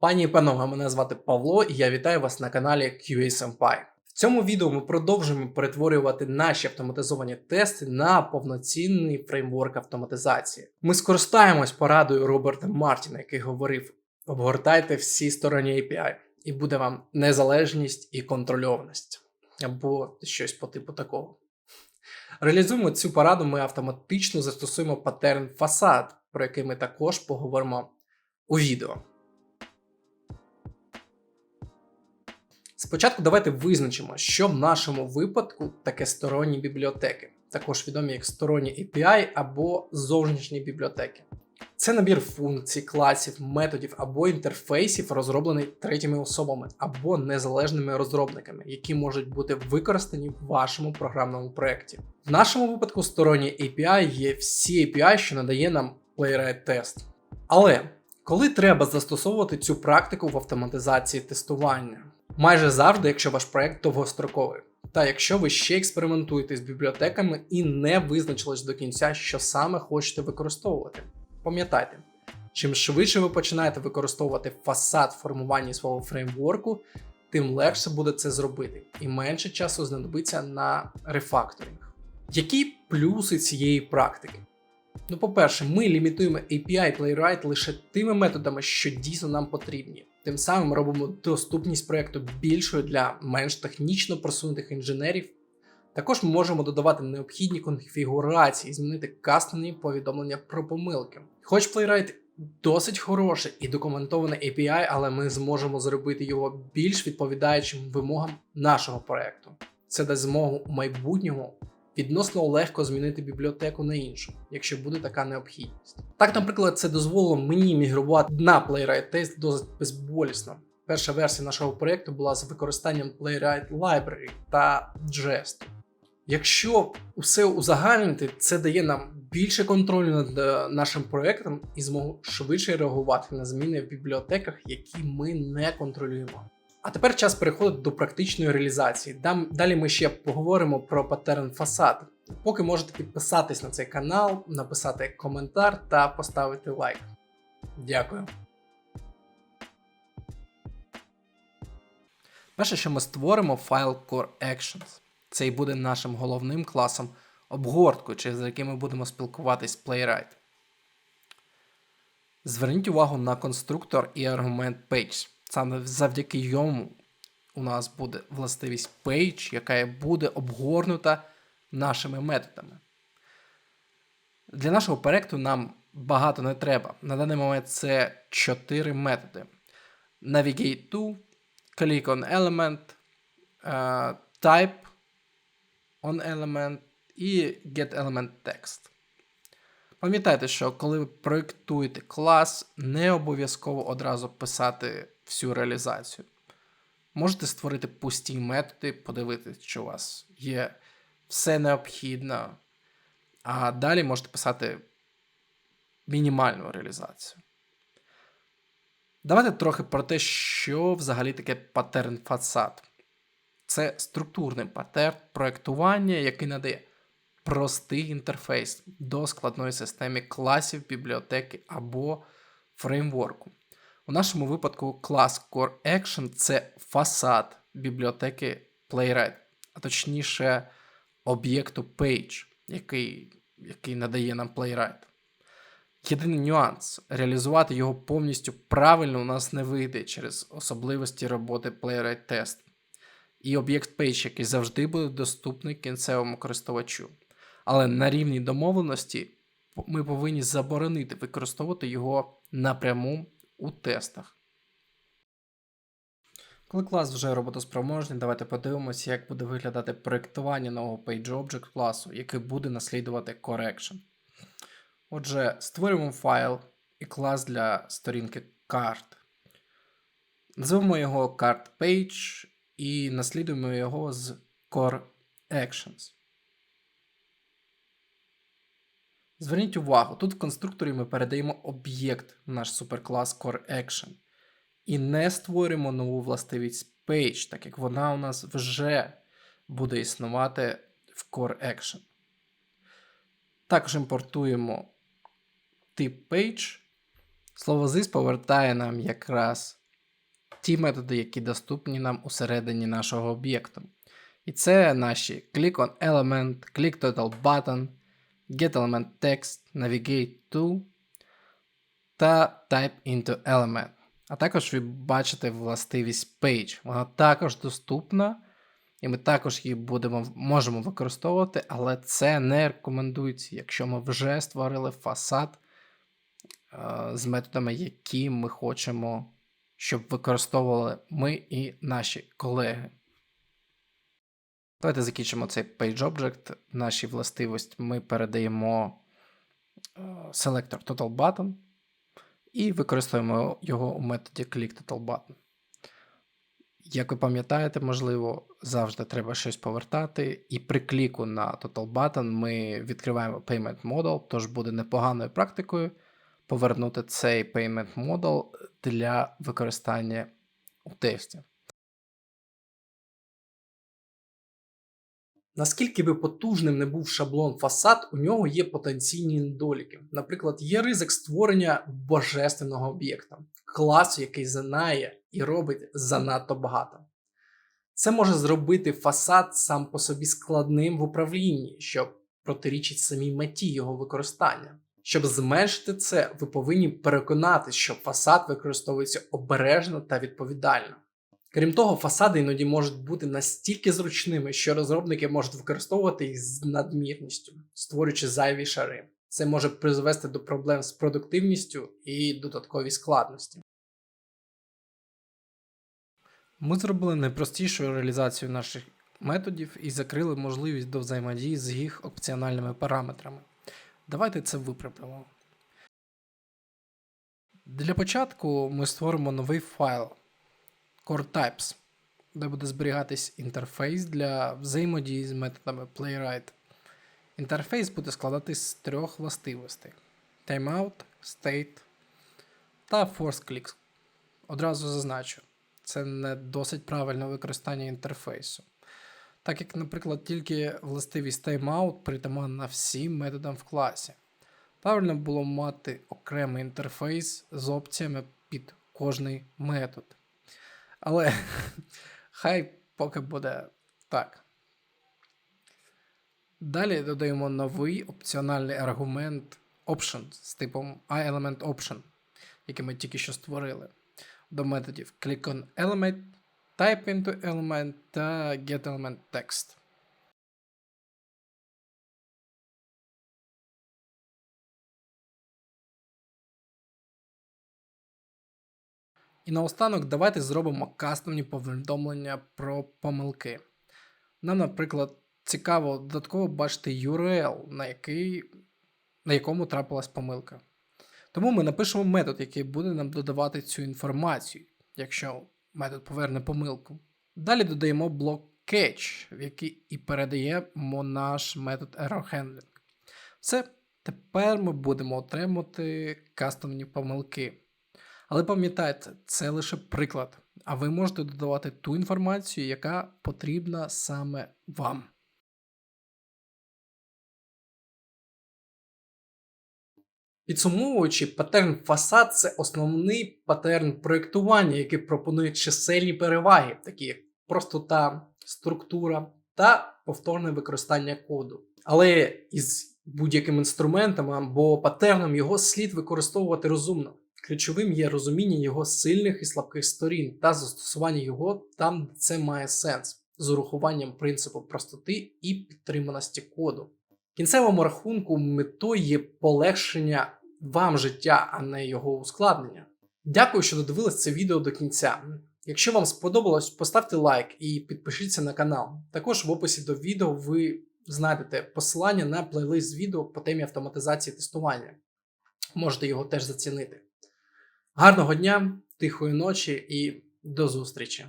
Пані і панове, мене звати Павло, і я вітаю вас на каналі QA Senpai. В цьому відео ми продовжуємо перетворювати наші автоматизовані тести на повноцінний фреймворк автоматизації. Ми скористаємось порадою Роберта Мартіна, який говорив: обгортайте всі сторони API, і буде вам незалежність і контрольованість, або щось по типу такого. Реалізуємо цю пораду, ми автоматично застосуємо паттерн фасад, про який ми також поговоримо у відео. Спочатку давайте визначимо, що в нашому випадку таке сторонні бібліотеки, також відомі як сторонні API або зовнішні бібліотеки. Це набір функцій, класів, методів або інтерфейсів, розроблений третіми особами або незалежними розробниками, які можуть бути використані в вашому програмному проєкті. В нашому випадку сторонні API є всі API, що надає нам Playwright Test. Але коли треба застосовувати цю практику в автоматизації тестування? Майже завжди, якщо ваш проект довгостроковий. Та якщо ви ще експериментуєте з бібліотеками і не визначились до кінця, що саме хочете використовувати. Пам'ятайте, чим швидше ви починаєте використовувати фасад формування свого фреймворку, тим легше буде це зробити, і менше часу знадобиться на рефакторинг. Які плюси цієї практики? Ну, по-перше, ми лімітуємо API Playwright лише тими методами, що дійсно нам потрібні. Тим самим робимо доступність проєкту більшою для менш технічно просунутих інженерів. Також ми можемо додавати необхідні конфігурації, змінити кастомні повідомлення про помилки. Хоч Playwright досить хороший і документований API, але ми зможемо зробити його більш відповідаючим вимогам нашого проєкту. Це дасть змогу у майбутньому відносно легко змінити бібліотеку на іншу, якщо буде така необхідність. Так, наприклад, це дозволило мені мігрувати на Playwright Test досить безболісно. Перша версія нашого проєкту була з використанням Playwright Library та Jest. Якщо усе узагальнити, це дає нам більше контролю над е, нашим проєктом і змогу швидше реагувати на зміни в бібліотеках, які ми не контролюємо. А тепер час переходити до практичної реалізації. Далі ми ще поговоримо про паттерн фасад. Поки можете підписатись на цей канал, написати коментар та поставити лайк. Дякую. Перше, що ми створимо файл Core Actions. Це і буде нашим головним класом обгорткою, через який ми будемо спілкуватись з Playwright. Зверніть увагу на конструктор і аргумент page. Саме завдяки йому у нас буде властивість page, яка буде обгорнута нашими методами. Для нашого проекту нам багато не треба. На даний момент це 4 методи: Navigate to, Click on Element, uh, Type on Element і Get Element Text. Пам'ятайте, що коли ви проєктуєте клас, не обов'язково одразу писати всю реалізацію. Можете створити пусті методи, подивитися, що у вас є все необхідне, а далі можете писати мінімальну реалізацію. Давайте трохи про те, що взагалі таке паттерн фасад. Це структурний паттерн проєктування, який надає простий інтерфейс до складної системи класів, бібліотеки або фреймворку. У нашому випадку клас Core Action це фасад бібліотеки Playwright, а точніше, об'єкту Page, який, який надає нам Playwright. Єдиний нюанс реалізувати його повністю правильно у нас не вийде через особливості роботи Playwright Test. І об'єкт Page, який завжди буде доступний кінцевому користувачу. Але на рівні домовленості ми повинні заборонити використовувати його напряму у тестах. Коли клас вже роботоспроможний, давайте подивимося, як буде виглядати проєктування нового PageObject класу, який буде наслідувати Correction. Отже, створюємо файл і клас для сторінки карт. Назвемо його CardPage і наслідуємо його з Core Actions. Зверніть увагу, тут в конструкторі ми передаємо об'єкт в наш суперклас Core Action. І не створюємо нову властивість Page, так як вона у нас вже буде існувати в Core Action. Також імпортуємо тип Page. Слово this повертає нам якраз ті методи, які доступні нам усередині нашого об'єкту. І це наші click on element, click total button, get element та type into. А також ви бачите властивість page. Вона також доступна, і ми також її будемо, можемо використовувати, але це не рекомендується, якщо ми вже створили фасад е, з методами, які ми хочемо, щоб використовували ми і наші колеги. Давайте закінчимо цей PageObject. Наші властивості ми передаємо е, selector Total Button і використовуємо його у методі ClickTotalButton. Як ви пам'ятаєте, можливо, завжди треба щось повертати, і при кліку на Total Button ми відкриваємо Payment Model, тож буде непоганою практикою повернути цей Payment Model для використання у тесті. Наскільки би потужним не був шаблон фасад, у нього є потенційні недоліки. Наприклад, є ризик створення божественного об'єкта, класу, який знає і робить занадто багато. Це може зробити фасад сам по собі складним в управлінні, що протирічить самій меті його використання. Щоб зменшити це, ви повинні переконатися, що фасад використовується обережно та відповідально. Крім того, фасади іноді можуть бути настільки зручними, що розробники можуть використовувати їх з надмірністю, створюючи зайві шари. Це може призвести до проблем з продуктивністю і додаткові складності. Ми зробили найпростішу реалізацію наших методів і закрили можливість до взаємодії з їх опціональними параметрами. Давайте це виправимо. Для початку ми створимо новий файл Core Types, де буде зберігатись інтерфейс для взаємодії з методами Playwright. Інтерфейс буде складатись з трьох властивостей: Timeout, State та Force Clicks. Одразу зазначу, це не досить правильне використання інтерфейсу. Так як, наприклад, тільки властивість Timeout притаманна всім методам в класі. Правильно було мати окремий інтерфейс з опціями під кожний метод. Але хай поки буде так. Далі додаємо новий опціональний аргумент option з типом iElementOption, який ми тільки що створили. До методів click on element, type into element та getElementText. І наостанок давайте зробимо кастомні повідомлення про помилки. Нам, наприклад, цікаво додатково бачити URL, на який, на якому трапилась помилка. Тому ми напишемо метод, який буде нам додавати цю інформацію, якщо метод поверне помилку. Далі додаємо блок catch, в який і передаємо наш метод error Все, тепер ми будемо отримувати кастомні помилки. Але пам'ятайте, це лише приклад, а ви можете додавати ту інформацію, яка потрібна саме вам. Підсумовуючи, патерн фасад це основний патерн проєктування, який пропонує чисельні переваги, такі як простота, структура та повторне використання коду. Але із будь-яким інструментом або патерном його слід використовувати розумно. Ключовим є розуміння його сильних і слабких сторін та застосування його там, де це має сенс, з урахуванням принципу простоти і підтриманості коду. Кінцевому рахунку метою є полегшення вам життя, а не його ускладнення. Дякую, що додивились це відео до кінця. Якщо вам сподобалось, поставте лайк і підпишіться на канал. Також в описі до відео ви знайдете посилання на плейлист відео по темі автоматизації тестування. Можете його теж зацінити. Гарного дня, тихої ночі і до зустрічі!